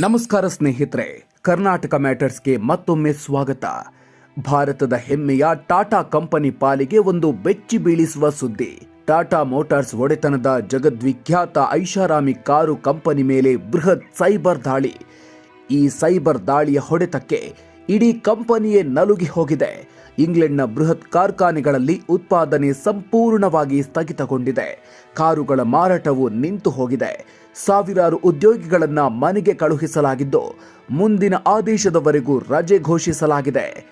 ನಮಸ್ಕಾರ ಸ್ನೇಹಿತರೆ, ಕರ್ನಾಟಕ ಮ್ಯಾಟರ್ಸ್ಗೆ ಮತ್ತೊಮ್ಮೆ ಸ್ವಾಗತ. ಭಾರತದ ಹೆಮ್ಮೆಯ ಟಾಟಾ ಕಂಪನಿ ಪಾಲಿಗೆ ಒಂದು ಬೆಚ್ಚಿ ಬೀಳಿಸುವ ಸುದ್ದಿ. ಟಾಟಾ ಮೋಟಾರ್ಸ್ ಒಡೆತನದ ಜಗದ್ವಿಖ್ಯಾತ ಐಷಾರಾಮಿ ಕಾರು ಕಂಪನಿ ಮೇಲೆ ಬೃಹತ್ ಸೈಬರ್ ದಾಳಿ. ಈ ಸೈಬರ್ ದಾಳಿಯ ಹೊಡೆತಕ್ಕೆ ಇಡೀ ಕಂಪನಿಯೇ ನಲುಗಿ ಹೋಗಿದೆ. ಇಂಗ್ಲೆಂಡ್ನ ಬೃಹತ್ ಕಾರ್ಖಾನೆಗಳಲ್ಲಿ ಉತ್ಪಾದನೆ ಸಂಪೂರ್ಣವಾಗಿ ಸ್ಥಗಿತಗೊಂಡಿದೆ. ಕಾರುಗಳ ಮಾರಾಟವು ನಿಂತು ಹೋಗಿದೆ. ಸಾವಿರಾರು ಉದ್ಯೋಗಿಗಳನ್ನು ಮನೆಗೆ ಕಳುಹಿಸಲಾಗಿದ್ದು, ಮುಂದಿನ ಆದೇಶದವರೆಗೂ ರಜೆ ಘೋಷಿಸಲಾಗಿದೆ.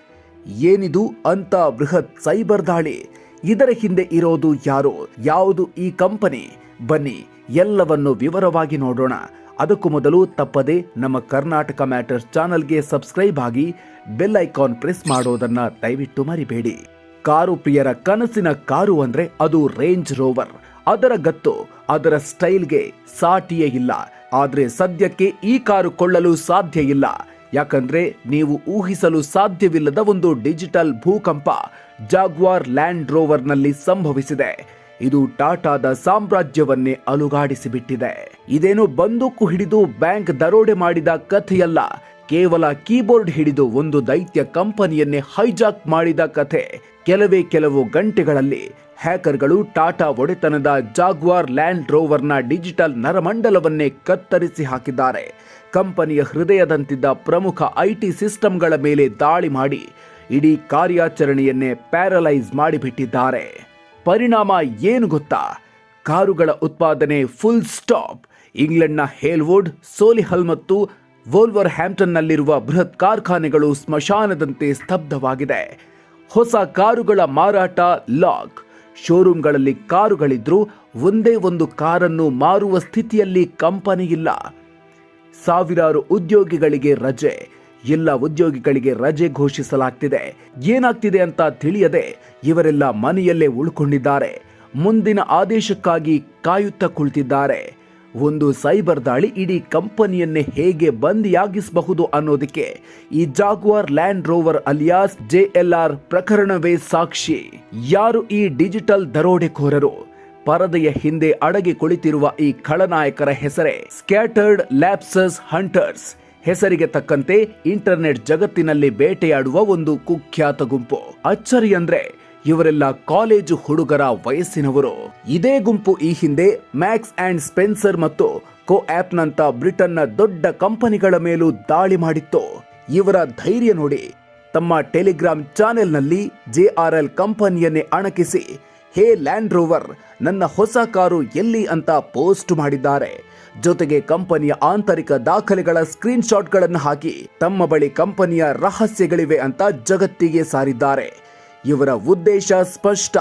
ಏನಿದು ಅಂತ ಬೃಹತ್ ಸೈಬರ್ ದಾಳಿ. ಇದರ ಹಿಂದೆ ಇರೋದು ಯಾರು? ಯಾವುದು ಈ ಕಂಪನಿ? ಬನ್ನಿ ಎಲ್ಲವನ್ನು ವಿವರವಾಗಿ ನೋಡೋಣ. ಅದಕ್ಕೂ ಮೊದಲು ತಪ್ಪದೆ ನಮ್ಮ ಕರ್ನಾಟಕ ಮ್ಯಾಟರ್ಸ್ ಚಾನಲ್ಗೆ ಸಬ್ಸ್ಕ್ರೈಬ್ ಆಗಿ ಬೆಲ್ ಐಕಾನ್ ಪ್ರೆಸ್ ಮಾಡೋದನ್ನ ದಯವಿಟ್ಟು ಮರಿಬೇಡಿ. ಕಾರು ಪ್ರಿಯರ ಕನಸಿನ ಕಾರು ಅಂದ್ರೆ ಅದು ರೇಂಜ್ ರೋವರ್. ಅದರ ಗತ್ತು, ಅದರ ಸ್ಟೈಲ್ಗೆ ಸಾಟಿಯೇ ಇಲ್ಲ. ಆದ್ರೆ ಸದ್ಯಕ್ಕೆ ಈ ಕಾರು ಕೊಳ್ಳಲು ಸಾಧ್ಯ ಇಲ್ಲ. ಯಾಕಂದ್ರೆ ನೀವು ಊಹಿಸಲು ಸಾಧ್ಯವಿಲ್ಲದ ಒಂದು ಡಿಜಿಟಲ್ ಭೂಕಂಪ ಜಾಗ್ವಾರ್ ಲ್ಯಾಂಡ್ ರೋವರ್ನಲ್ಲಿ ಸಂಭವಿಸಿದೆ. ಇದು ಟಾಟಾದ ಸಾಮ್ರಾಜ್ಯವನ್ನೇ ಅಲುಗಾಡಿಸಿಬಿಟ್ಟಿದೆ. ಇದೇನು ಬಂದೂಕು ಹಿಡಿದು ಬ್ಯಾಂಕ್ ದರೋಡೆ ಮಾಡಿದ ಕಥೆಯಲ್ಲ. ಕೇವಲ ಕೀಬೋರ್ಡ್ ಹಿಡಿದು ಒಂದು ದೈತ್ಯ ಕಂಪನಿಯನ್ನೇ ಹೈಜಾಕ್ ಮಾಡಿದ ಕಥೆ. ಕೆಲವೇ ಕೆಲವು ಗಂಟೆಗಳಲ್ಲಿ ಹ್ಯಾಕರ್ಗಳು ಟಾಟಾ ಒಡೆತನದ ಜಾಗ್ವಾರ್ ಲ್ಯಾಂಡ್ ರೋವರ್ನ ಡಿಜಿಟಲ್ ನರಮಂಡಲವನ್ನೇ ಕತ್ತರಿಸಿ ಹಾಕಿದ್ದಾರೆ. ಕಂಪನಿಯ ಹೃದಯದಂತಿದ್ದ ಪ್ರಮುಖ ಐಟಿ ಸಿಸ್ಟಮ್ಗಳ ಮೇಲೆ ದಾಳಿ ಮಾಡಿ ಇಡೀ ಕಾರ್ಯಾಚರಣೆಯನ್ನೇ ಪ್ಯಾರಲೈಸ್ ಮಾಡಿಬಿಟ್ಟಿದ್ದಾರೆ. ಪರಿಣಾಮ ಏನು ಗೊತ್ತಾ? ಕಾರುಗಳ ಉತ್ಪಾದನೆ ಫುಲ್ ಸ್ಟಾಪ್ ಇಂಗ್ಲೆಂಡ್ನ ಹೇಲ್ವುಡ್, ಸೋಲಿಹಲ್ ಮತ್ತು ವೋಲ್ವರ್ ಹ್ಯಾಂಪ್ಟನ್ನಲ್ಲಿರುವ ಬೃಹತ್ ಕಾರ್ಖಾನೆಗಳು ಸ್ಮಶಾನದಂತೆ ಸ್ತಬ್ಧವಾಗಿದೆ. ಹೊಸ ಕಾರುಗಳ ಮಾರಾಟ ಲಾಕ್. ಶೋರೂಮ್ಗಳಲ್ಲಿ ಕಾರುಗಳಿದ್ರೂ ಒಂದೇ ಒಂದು ಕಾರನ್ನು ಮಾರುವ ಸ್ಥಿತಿಯಲ್ಲಿ ಕಂಪನಿ ಇಲ್ಲ ಸಾವಿರಾರು ಉದ್ಯೋಗಿಗಳಿಗೆ ರಜೆ. ಎಲ್ಲ ಉದ್ಯೋಗಿಗಳಿಗೆ ರಜೆ ಘೋಷಿಸಲಾಗ್ತಿದೆ. ಏನಾಗ್ತಿದೆ ಅಂತ ತಿಳಿಯದೆ ಇವರೆಲ್ಲ ಮನೆಯಲ್ಲೇ ಉಳ್ಕೊಂಡಿದ್ದಾರೆ. ಮುಂದಿನ ಆದೇಶಕ್ಕಾಗಿ ಕಾಯುತ್ತಾ ಕುಳಿತಿದ್ದಾರೆ. ಒಂದು ಸೈಬರ್ ದಾಳಿ ಇಡೀ ಕಂಪನಿಯನ್ನೇ ಹೇಗೆ ಬಂದಿಯಾಗಿಸಬಹುದು ಅನ್ನೋದಕ್ಕೆ ಈ Jaguar Land Rover alias JLR ಪ್ರಕರಣವೇ ಸಾಕ್ಷಿ. ಯಾರು ಈ ಡಿಜಿಟಲ್ ದರೋಡೆಕೋರರು? ಪರದೆಯ ಹಿಂದೆ ಅಡಗಿ ಕುಳಿತಿರುವ ಈ ಖಳನಾಯಕರ ಹೆಸರೇ ಸ್ಕ್ಯಾಟರ್ಡ್ ಲ್ಯಾಪ್ಸಸ್ ಹಂಟರ್ಸ್. ಹೆಸರಿಗೆ ತಕ್ಕಂತೆ ಇಂಟರ್ನೆಟ್ ಜಗತ್ತಿನಲ್ಲಿ ಬೇಟೆಯಾಡುವ ಒಂದು ಕುಖ್ಯಾತ ಗುಂಪು. ಅಚ್ಚರಿ ಅಂದ್ರೆ ಇವರೆಲ್ಲ ಕಾಲೇಜು ಹುಡುಗರ ವಯಸ್ಸಿನವರು. ಇದೇ ಗುಂಪು ಈ ಹಿಂದೆ ಮ್ಯಾಕ್ಸ್ ಅಂಡ್ ಸ್ಪೆನ್ಸರ್ ಮತ್ತು ಕೋ ಆಪ್ನಂತ ಬ್ರಿಟನ್ನ ದೊಡ್ಡ ಕಂಪನಿಗಳ ಮೇಲೂ ದಾಳಿ ಮಾಡಿತ್ತು. ಇವರ ಧೈರ್ಯ ನೋಡಿ ತಮ್ಮ ಟೆಲಿಗ್ರಾಮ್ ಚಾನೆಲ್ನಲ್ಲಿ ಜೆ ಆರ್ ಎಲ್ ಕಂಪನಿಯನ್ನೇ ಅಣಕಿಸಿ, ಹೇ ಲ್ಯಾಂಡ್ ರೋವರ್, ನನ್ನ ಹೊಸ ಕಾರು ಎಲ್ಲಿ ಅಂತ ಪೋಸ್ಟ್ ಮಾಡಿದ್ದಾರೆ. ಜೊತೆಗೆ ಕಂಪನಿಯ ಆಂತರಿಕ ದಾಖಲೆಗಳ ಸ್ಕ್ರೀನ್ ಶಾಟ್ಗಳನ್ನು ಹಾಕಿ ತಮ್ಮ ಬಳಿ ಕಂಪನಿಯ ರಹಸ್ಯಗಳಿವೆ ಅಂತ ಜಗತ್ತಿಗೆ ಸಾರಿದ್ದಾರೆ. ಇವರ ಉದ್ದೇಶ ಸ್ಪಷ್ಟ.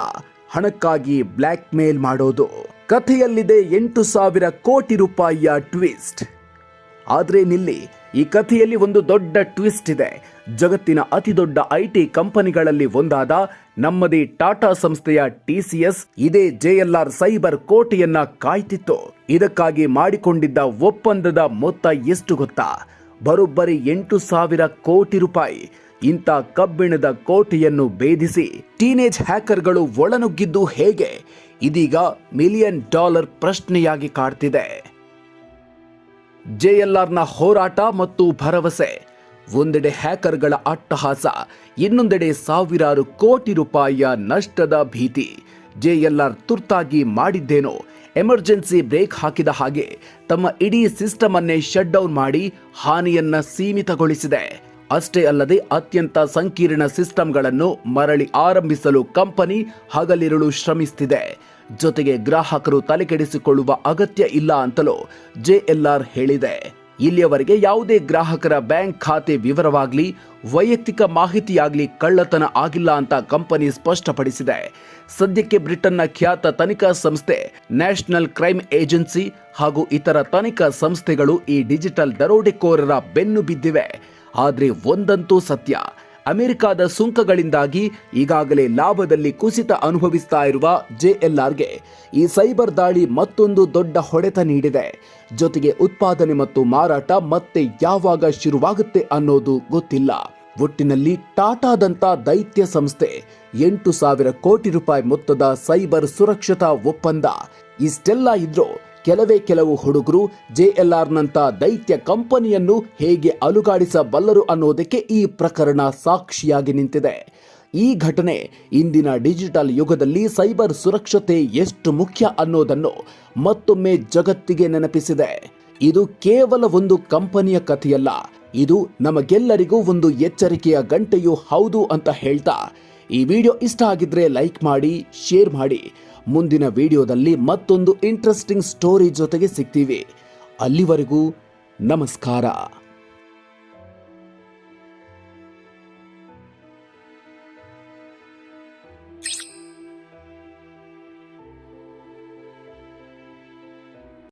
ಹಣಕ್ಕಾಗಿ ಬ್ಲ್ಯಾಕ್ ಮೇಲ್ ಮಾಡೋದು. ಕಥೆಯಲ್ಲಿದೆ ಎಂಟು ಸಾವಿರ ಕೋಟಿ ರೂಪಾಯಿಯ ಟ್ವಿಸ್ಟ್. ಆದ್ರೆ ನಿಲ್ಲಿ, ಈ ಕಥೆಯಲ್ಲಿ ಒಂದು ದೊಡ್ಡ ಟ್ವಿಸ್ಟ್ ಇದೆ. ಜಗತ್ತಿನ ಅತಿದೊಡ್ಡ ಐಟಿ ಕಂಪನಿಗಳಲ್ಲಿ ಒಂದಾದ ನಮ್ಮದೇ ಟಾಟಾ ಸಂಸ್ಥೆಯ ಟಿಸಿಎಸ್ ಇದೇ ಜೆಎಲ್ಆರ್ ಸೈಬರ್ ಕೋಟೆಯನ್ನ ಕಾಯ್ತಿತ್ತು. ಇದಕ್ಕಾಗಿ ಮಾಡಿಕೊಂಡಿದ್ದ ಒಪ್ಪಂದದ ಮೊತ್ತ ಎಷ್ಟು ಗೊತ್ತಾ? ಬರೋಬ್ಬರಿ ಎಂಟು ಸಾವಿರ ಕೋಟಿ ರೂಪಾಯಿ. ಇಂಥ ಕಬ್ಬಿಣದ ಕೋಟೆಯನ್ನು ಭೇದಿಸಿ ಟೀನೇಜ್ ಹ್ಯಾಕರ್ಗಳು ಒಳನುಗ್ಗಿದ್ದು ಹೇಗೆ? ಇದೀಗ ಮಿಲಿಯನ್ ಡಾಲರ್ ಪ್ರಶ್ನೆಯಾಗಿ ಕಾಡ್ತಿದೆ. ಜೆಎಲ್ಆರ್ನ ಹೋರಾಟ ಮತ್ತು ಭರವಸೆ. ಒಂದೆಡೆ ಹ್ಯಾಕರ್ಗಳ ಅಟ್ಟಹಾಸ, ಇನ್ನೊಂದೆಡೆ ಸಾವಿರಾರು ಕೋಟಿ ರೂಪಾಯಿಯ ನಷ್ಟದ ಭೀತಿ. ಜೆಎಲ್ಆರ್ ತುರ್ತಾಗಿ ಮಾಡಿದ್ದೇನೋ, ಎಮರ್ಜೆನ್ಸಿ ಬ್ರೇಕ್ ಹಾಕಿದ ಹಾಗೆ ತಮ್ಮ ಇಡೀ ಸಿಸ್ಟಮ್ ಅನ್ನೇ ಶಟ್ ಡೌನ್ ಮಾಡಿ ಹಾನಿಯನ್ನ ಸೀಮಿತಗೊಳಿಸಿದೆ. ಅಷ್ಟೇ ಅಲ್ಲದೆ ಅತ್ಯಂತ ಸಂಕೀರ್ಣ ಸಿಸ್ಟಮ್ಗಳನ್ನು ಮರಳಿ ಆರಂಭಿಸಲು ಕಂಪನಿ ಹಗಲಿರುಳು ಶ್ರಮಿಸುತ್ತಿದೆ ಜೊತೆಗೆ ಗ್ರಾಹಕರು ತಲೆಕೆಡಿಸಿಕೊಳ್ಳುವ ಅಗತ್ಯ ಇಲ್ಲ ಅಂತಲೂ ಜೆಎಲ್ಆರ್ ಹೇಳಿದೆ. ಇಲ್ಲಿಯವರೆಗೆ ಯಾವುದೇ ಗ್ರಾಹಕರ ಬ್ಯಾಂಕ್ ಖಾತೆ ವಿವರವಾಗಲಿ, ವೈಯಕ್ತಿಕ ಮಾಹಿತಿಯಾಗಲಿ ಕಳ್ಳತನ ಆಗಿಲ್ಲ ಅಂತ ಕಂಪನಿ ಸ್ಪಷ್ಟಪಡಿಸಿದೆ. ಸದ್ಯಕ್ಕೆ ಬ್ರಿಟನ್ನ ಖ್ಯಾತ ತನಿಖಾ ಸಂಸ್ಥೆ, ನ್ಯಾಷನಲ್ ಕ್ರೈಮ್ ಏಜೆನ್ಸಿ ಹಾಗೂ ಇತರ ತನಿಖಾ ಸಂಸ್ಥೆಗಳು ಈ ಡಿಜಿಟಲ್ ದರೋಡೆಕೋರರ ಬೆನ್ನು ಬಿದ್ದಿವೆ. ಆದರೆ ಒಂದಂತೂ ಸತ್ಯ. ಅಮೆರಿಕದ ಸುಂಕಗಳಿಂದಾಗಿ ಈಗಾಗಲೇ ಲಾಭದಲ್ಲಿ ಕುಸಿತ ಅನುಭವಿಸ್ತಾ ಇರುವ ಜೆಎಲ್ಆರ್ಗೆ ಈ ಸೈಬರ್ ದಾಳಿ ಮತ್ತೊಂದು ದೊಡ್ಡ ಹೊಡೆತ ನೀಡಿದೆ. ಜೊತೆಗೆ ಉತ್ಪಾದನೆ ಮತ್ತು ಮಾರಾಟ ಮತ್ತೆ ಯಾವಾಗ ಶುರುವಾಗುತ್ತೆ ಅನ್ನೋದು ಗೊತ್ತಿಲ್ಲ. ಒಟ್ಟಿನಲ್ಲಿ ಟಾಟಾದಂತ ದೈತ್ಯ ಸಂಸ್ಥೆ ಎಂಟು ಸಾವಿರ ಕೋಟಿ ರೂಪಾಯಿ ಮೊತ್ತದ ಸೈಬರ್ ಸುರಕ್ಷತಾ ಒಪ್ಪಂದ. ಇಷ್ಟೆಲ್ಲ ಇದ್ರೂ ಕೆಲವೇ ಕೆಲವು ಹುಡುಗರು ಜೆಎಲ್ಆರ್ನಂತ ದೈತ್ಯ ಕಂಪನಿಯನ್ನು ಹೇಗೆ ಅಲುಗಾಡಿಸಬಲ್ಲರು ಅನ್ನೋದಕ್ಕೆ ಈ ಪ್ರಕರಣ ಸಾಕ್ಷಿಯಾಗಿ ನಿಂತಿದೆ. ಈ ಘಟನೆ ಇಂದಿನ ಡಿಜಿಟಲ್ ಯುಗದಲ್ಲಿ ಸೈಬರ್ ಸುರಕ್ಷತೆ ಎಷ್ಟು ಮುಖ್ಯ ಅನ್ನೋದನ್ನು ಮತ್ತೊಮ್ಮೆ ಜಗತ್ತಿಗೆ ನೆನಪಿಸಿದೆ. ಇದು ಕೇವಲ ಒಂದು ಕಂಪನಿಯ ಕಥೆಯಲ್ಲ. ಇದು ನಮಗೆಲ್ಲರಿಗೂ ಒಂದು ಎಚ್ಚರಿಕೆಯ ಗಂಟೆಯೂ ಹೌದು ಅಂತ ಹೇಳ್ತಾ. ಈ ವಿಡಿಯೋ ಇಷ್ಟ ಆಗಿದ್ರೆ ಲೈಕ್ ಮಾಡಿ, ಶೇರ್ ಮಾಡಿ. ಮುಂದಿನ ವಿಡಿಯೋದಲ್ಲಿ ಮತ್ತೊಂದು ಇಂಟ್ರೆಸ್ಟಿಂಗ್ ಸ್ಟೋರಿ ಜೊತೆಗೆ ಸಿಗ್ತೀವಿ. ಅಲ್ಲಿವರೆಗೂ ನಮಸ್ಕಾರ.